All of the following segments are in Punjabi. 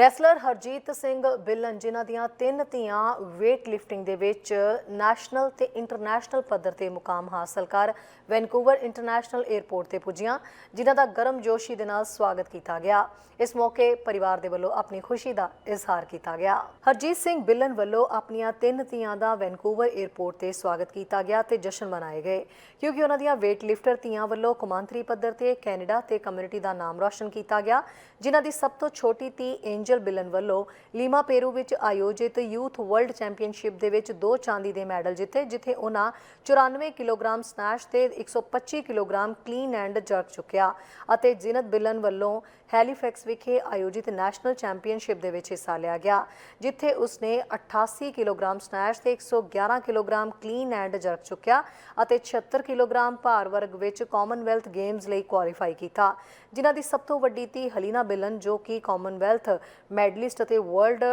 ਰੈਸਲਰ ਹਰਜੀਤ ਸਿੰਘ ਬਿੱਲਨ, ਜਿਨ੍ਹਾਂ ਦੀਆਂ ਤਿੰਨ ਧੀਆਂ weight lifting ਦੇ ਵਿੱਚ ਨੈਸ਼ਨਲ ਤੇ ਇੰਟਰਨੈਸ਼ਨਲ ਪੱਧਰ ਤੇ ਮੁਕਾਮ ਹਾਸਲ ਕਰ ਵੈਨਕੂਵਰ ਇੰਟਰਨੈਸ਼ਨਲ 에ਅਰਪੋਰਟ ਤੇ ਪੁੱਜੀਆਂ, ਜਿਨ੍ਹਾਂ ਦਾ ਗਰਮਜੋਸ਼ੀ ਦੇ ਨਾਲ ਸਵਾਗਤ ਕੀਤਾ ਗਿਆ। ਇਸ ਮੌਕੇ ਪਰਿਵਾਰ ਦੇ ਵੱਲੋਂ ਆਪਣੀ ਖੁਸ਼ੀ ਦਾ ਇਜ਼ਹਾਰ ਕੀਤਾ ਗਿਆ। ਹਰਜੀਤ ਸਿੰਘ ਬਿੱਲਨ ਵੱਲੋਂ ਆਪਣੀਆਂ ਤਿੰਨ ਧੀਆਂ ਦਾ ਵੈਨਕੂਵਰ 에ਅਰਪੋਰਟ ਤੇ ਸਵਾਗਤ ਕੀਤਾ ਗਿਆ ਤੇ ਜਸ਼ਨ ਮਨਾਏ ਗਏ, ਕਿਉਂਕਿ ਉਹਨਾਂ ਦੀਆਂ weight lifter ਧੀਆਂ ਵੱਲੋਂ ਕੌਮਾਂਤਰੀ ਪੱਧਰ ਤੇ ਕੈਨੇਡਾ ਤੇ ਕਮਿਊਨਿਟੀ ਦਾ ਨਾਮ ਰੌਸ਼ਨ ਕੀਤਾ ਗਿਆ, ਜਿਨ੍ਹਾਂ ਦੀ ਸਭ ਤੋਂ ਛੋਟੀ ਧੀ ਐਂਜਲ ਬਿਲਨ ਵੱਲੋਂ ਲੀਮਾ ਪੇਰੂ ਵਿੱਚ ਆਯੋਜਿਤ ਯੂਥ ਵਰਲਡ ਚੈਂਪੀਅਨਸ਼ਿਪ ਦੇ ਵਿੱਚ ਦੋ ਚਾਂਦੀ ਦੇ ਮੈਡਲ ਜਿੱਤੇ, ਜਿੱਥੇ ਉਹਨਾਂ 94 ਕਿਲੋਗ੍ਰਾਮ ਸਨੈਚ ਤੇ 125 ਕਿਲੋਗ੍ਰਾਮ ਕਲੀਨ ਐਂਡ ਜਰਕ ਚੁੱਕਿਆ ਅਤੇ ਜਿਨਤ ਬਿਲਨ ਵੱਲੋਂ ਹੈਲੀਫੈਕਸ ਵਿਖੇ ਆਯੋਜਿਤ ਨੈਸ਼ਨਲ ਚੈਂਪੀਅਨਸ਼ਿਪ ਦੇ ਵਿੱਚ ਹਿੱਸਾ ਲਿਆ ਗਿਆ, ਜਿੱਥੇ ਉਸਨੇ 88 ਕਿਲੋਗ੍ਰਾਮ ਸਨੈਚ ਤੇ 111 ਕਿਲੋਗ੍ਰਾਮ ਕਲੀਨ ਐਂਡ ਜਰਕ ਚੁੱਕਿਆ ਅਤੇ 76 ਕਿਲੋਗ੍ਰਾਮ ਭਾਰ ਵਰਗ ਵਿੱਚ ਕਾਮਨਵੈਲਥ ਗੇਮਸ ਲਈ ਕੁਆਲੀਫਾਈ ਕੀਤਾ। ਜਿਨ੍ਹਾਂ ਦੀ ਸਭ ਤੋਂ ਵੱਡੀ ਧੀ ਹਲੀਨਾ ਬਿਲਨ, ਜੋ ਕਿ ਕਾਮਨਵੈਲਥ ਮੈਡਲਿਸਟ ਅਤੇ ਵਰਲਡ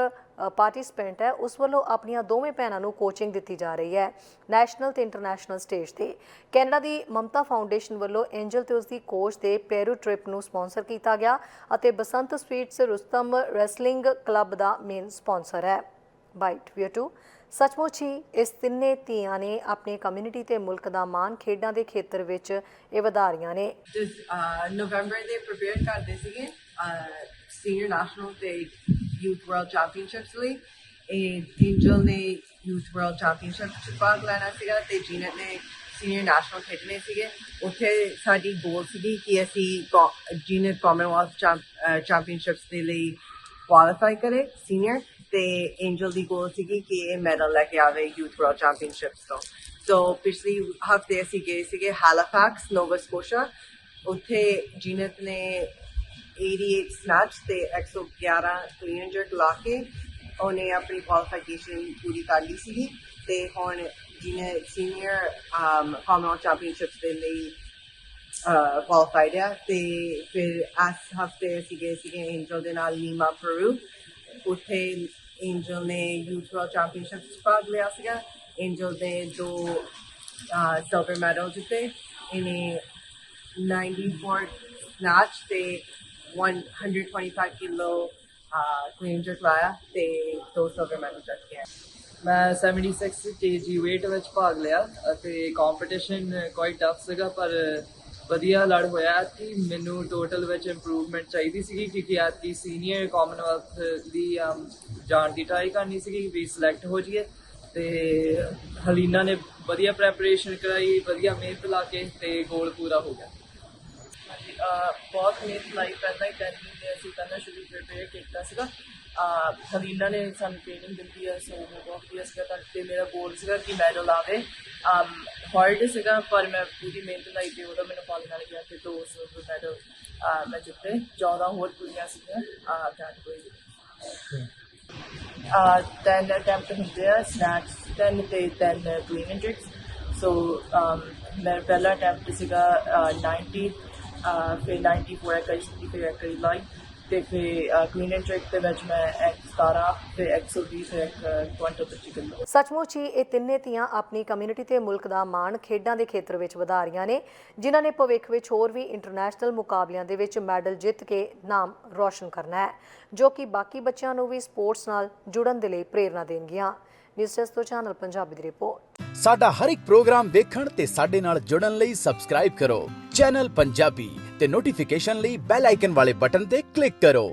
ਪਾਰਟਿਸਪੈਂਟ ਹੈ, ਉਸ ਵੱਲੋਂ ਆਪਣੀਆਂ ਦੋਵੇਂ ਭੈਣਾਂ ਨੂੰ ਕੋਚਿੰਗ ਦਿੱਤੀ ਜਾ ਰਹੀ ਹੈ ਨੈਸ਼ਨਲ ਤੇ ਇੰਟਰਨੈਸ਼ਨਲ ਸਟੇਜ ਤੇ। ਕੈਨੇਡਾ ਦੀ ਮਮਤਾ ਫਾਊਂਡੇਸ਼ਨ ਵੱਲੋਂ ਐਂਜਲ ਤੇ ਉਸ ਦੀ ਕੋਚ ਦੇ ਪੈਰੂ ਟ੍ਰਿਪ ਨੂੰ ਸਪਾਂਸਰ ਕੀਤਾ ਗਿਆ ਅਤੇ Basant sweets Rustam wrestling club ਦਾ ਮੇਨ ਸਪਾਂਸਰ ਹੈ। ਬਾਈਟ ਵੀਅਰ ਟੂ ਸੱਚਮੁੱਚ ਹੀ ਇਸ ਤਿੰਨੇ ਧੀਆਂ ਨੇ ਆਪਣੀ ਕਮਿਊਨਿਟੀ ਤੇ ਮੁਲਕ ਦਾ ਮਾਣ ਖੇਡਾਂ ਦੇ ਖੇਤਰ ਵਿੱਚ ਇਹ ਵਧਾਰੀਆਂ ਨੇ। ਨਵੰਬਰ ਦੇ ਪ੍ਰਿਪੇਅਰ ਕਰਦੇ ਸੀਗੇ ਸੀਨੀਅਰ ਨੈਸ਼ਨਲ ਤੇ ਯੂਥ ਵਰਲਡ ਚੈਂਪੀਅਨਸ਼ਿਪਸ ਲਈ ਇਹ ਐਂਜਲ ਨੇ ਯੂਥ ਵਰਲਡ ਚੈਂਪੀਅਨਸ਼ਿਪ ਚ ਭਾਗ ਲੈਣਾ ਸੀਗਾ ਤੇ ਜੀਨਤ ਨੇ ਸੀਨੀਅਰ ਨੈਸ਼ਨਲ ਖੇਡਣੇ ਸੀਗੇ। ਉੱਥੇ ਸਾਡੀ ਗੋਲ ਸੀਗੀ ਕਿ ਅਸੀਂ ਜੀਨਤ ਕਾਮਨਵੈਲਥ ਚੈਂਪੀਅਨਸ਼ਿਪਸ ਦੇ ਲਈ ਕੁਆਲੀਫਾਈ ਕਰੇ ਸੀਨੀਅਰ ਤੇ ਐਂਜਲ ਦੀ ਗੋਲ ਸੀਗੀ ਕਿ ਇਹ ਮੈਡਲ ਲੈ ਕੇ ਆਵੇ ਯੂਥ ਵਰਲਡ ਚੈਂਪੀਅਨਸ਼ਿਪਸ ਤੋਂ। ਸੋ ਪਿਛਲੀ ਹਫ਼ਤੇ ਅਸੀਂ ਗਏ ਸੀਗੇ ਹੈਲੀਫੈਕਸ ਨੋਵਾ ਸਕੋਸ਼ਾ ਉੱਥੇ ਜੀਨਤ ਨੇ 88 ਸਨੈਚ ਤੇ 111 ਕਲੀਨ ਜਰਕ ਲਾ ਕੇ ਉਹਨੇ ਆਪਣੀ ਕੁਆਲੀਫਿਕੇਸ਼ਨ ਪੂਰੀ ਕਰ ਲਈ ਸੀਗੀ ਤੇ ਹੁਣ ਜਿਹਨੇ ਸੀਨੀਅਰ ਕਾਮਨਵੈਲਥ ਚੈਂਪੀਅਨਸ਼ਿਪਸ ਦੇ ਲਈ ਕੁਆਲੀਫਾਈਡ ਹੈ ਤੇ ਫਿਰ ਇਸ ਹਫ਼ਤੇ ਅਸੀਂ ਗਏ ਸੀਗੇ ਐਂਜਲ ਦੇ ਨਾਲ ਲੀਮਾ ਪਰੂ ਉੱਥੇ ਐਂਜਲ ਨੇ ਯੂਥ ਵਰਲਡ ਚੈਂਪੀਅਨਸ਼ਿਪ ਚ ਭਾਗ ਲਿਆ ਸੀਗਾ। ਐਂਜਲ ਦੇ ਦੋ ਸਿਲਵਰ ਮੈਡਲ ਜਿੱਤੇ। ਇਹਨੇ 94 ਸਨੈਚ ਤੇ 125 ਕਿਲੋ ਕਲੀਨ ਜਰਕ ਲਾਇਆ ਤੇ ਦੋ ਸਿਲਵਰ ਮੈਡਲ ਜਿੱਤੇ ਮੈਂ 76 kg weight ਵਿੱਚ ਭਾਗ ਲਿਆ ਅਤੇ ਕੰਪੀਟੀਸ਼ਨ ਕੁਆਇਟ ਟਫ ਸੀਗਾ ਪਰ ਵਧੀਆ ਲੜ ਹੋਇਆ ਕਿ ਮੈਨੂੰ ਟੋਟਲ ਵਿੱਚ ਇੰਪਰੂਵਮੈਂਟ ਚਾਹੀਦੀ ਸੀਗੀ ਕਿਉਂਕਿ ਐਤਕੀ ਸੀਨੀਅਰ ਕਾਮਨਵੈਲਥ ਦੀ um, ਜਾਣ ਦੀ ਟਰਾਈ ਕਰਨੀ ਸੀਗੀ ਵੀ ਸਿਲੈਕਟ ਹੋ ਜਾਈਏ ਤੇ ਹਲੀਨਾ ਨੇ ਵਧੀਆ ਪ੍ਰੈਪਰੇਸ਼ਨ ਕਰਾਈ ਵਧੀਆ ਮਿਹਨਤ ਲਾ ਕੇ ਤੇ ਗੋਲ ਪੂਰਾ ਹੋ ਗਿਆ ਬਹੁਤ ਮਿਹਨਤ ਲਾਈ ਪਹਿਲਾਂ ਹੀ ਤਿੰਨ ਮਹੀਨੇ ਅਸੀਂ ਪਹਿਲਾਂ ਸ਼ੁਰੂ ਪ੍ਰਪੇਅਰ ਕੀਤਾ ਸੀਗਾ। ਅਹ ਨੇ ਸਾਨੂੰ ਟ੍ਰੇਨਿੰਗ ਦਿੱਤੀ ਹੈ ਸੋ ਮੈਂ ਬਹੁਤ ਵਧੀਆ ਸੀਗਾ। ਤਾਂ ਤੇ ਮੇਰਾ ਗੋਲ ਸੀਗਾ ਕਿ ਮੈਡਲ ਆਵੇ ਹਾਰਡ ਸੀਗਾ ਪਰ ਮੈਂ ਪੂਰੀ ਮਿਹਨਤ ਲਾਈ ਤੇ ਉਹਦਾ ਮੈਨੂੰ ਫਲ ਨਾਲ ਗਿਆ ਤੇ ਦੋ ਸਿਲਵਰ ਮੈਡਲ ਮੈਂ ਜਿੱਤੇ। 14 ਹੋਰ ਕੁੜੀਆਂ ਸੀਗੀਆਂ ਅਹ ਕੈਟਾਗਰੀ uh, 10 attempt ਹੁੰਦੇ ਆ ਸਨੈਕਸ 10 ਤੇ 10 ਕਲੀਨ ਐਂਡ ਸੋ ਮੇਰਾ ਪਹਿਲਾ ਅਟੈਂਪਟ ਸੀਗਾ uh, 90 ਫਿਰ 94 ਕਰੀ ਸੀ ਫਿਰ ਕਰੀ ਲਾਈ ਤੇ ਫਿਰ ਕਲੀਨ ਐਂਡ ਜਰਕ ਦੇ ਵਿੱਚ ਮੈਂ 17 ਫਿਰ 120 ਫਿਰ ਇੱਕ ਕੁਆਂਟਲ ਸੱਚਮੁੱਚ ਹੀ ਇਹ ਤਿੰਨੇ ਧੀਆਂ ਆਪਣੀ ਕਮਿਊਨਿਟੀ ਤੇ ਮੁਲਕ ਦਾ ਮਾਣ ਖੇਡਾਂ ਦੇ ਖੇਤਰ ਵਿੱਚ ਵਧਾ ਰਹੀਆਂ ਨੇ, ਜਿਨ੍ਹਾਂ ਨੇ ਭਵਿੱਖ ਵਿੱਚ ਹੋਰ ਵੀ ਇੰਟਰਨੈਸ਼ਨਲ ਮੁਕਾਬਲਿਆਂ ਦੇ ਵਿੱਚ ਮੈਡਲ ਜਿੱਤ ਕੇ ਨਾਮ ਰੌਸ਼ਨ ਕਰਨਾ ਹੈ, ਜੋ ਕਿ ਬਾਕੀ ਬੱਚਿਆਂ ਨੂੰ ਵੀ ਸਪੋਰਟਸ ਨਾਲ ਜੁੜਨ ਦੇ ਲਈ ਪ੍ਰੇਰਣਾ ਦੇਣਗੀਆਂ। ਨਿਊਜ਼ ਡੈਸਕ ਤੋਂ ਚੈਨਲ ਪੰਜਾਬੀ ਦੀ ਰਿਪੋਰਟ ਸਾਡਾ ਹਰ ਇੱਕ ਪ੍ਰੋਗਰਾਮ ਵੇਖਣ ਤੇ ਸਾਡੇ ਨਾਲ ਜੁੜਨ ਲਈ ਸਬਸਕ੍ਰਾਈਬ ਕਰੋ। ਚੈਨਲ ਪੰਜਾਬੀ ਤੇ ਨੋਟੀਫਿਕੇਸ਼ਨ ਲਈ ਬੈਲ ਆਈਕਨ ਵਾਲੇ ਬਟਨ ਤੇ ਕਲਿੱਕ ਕਰੋ।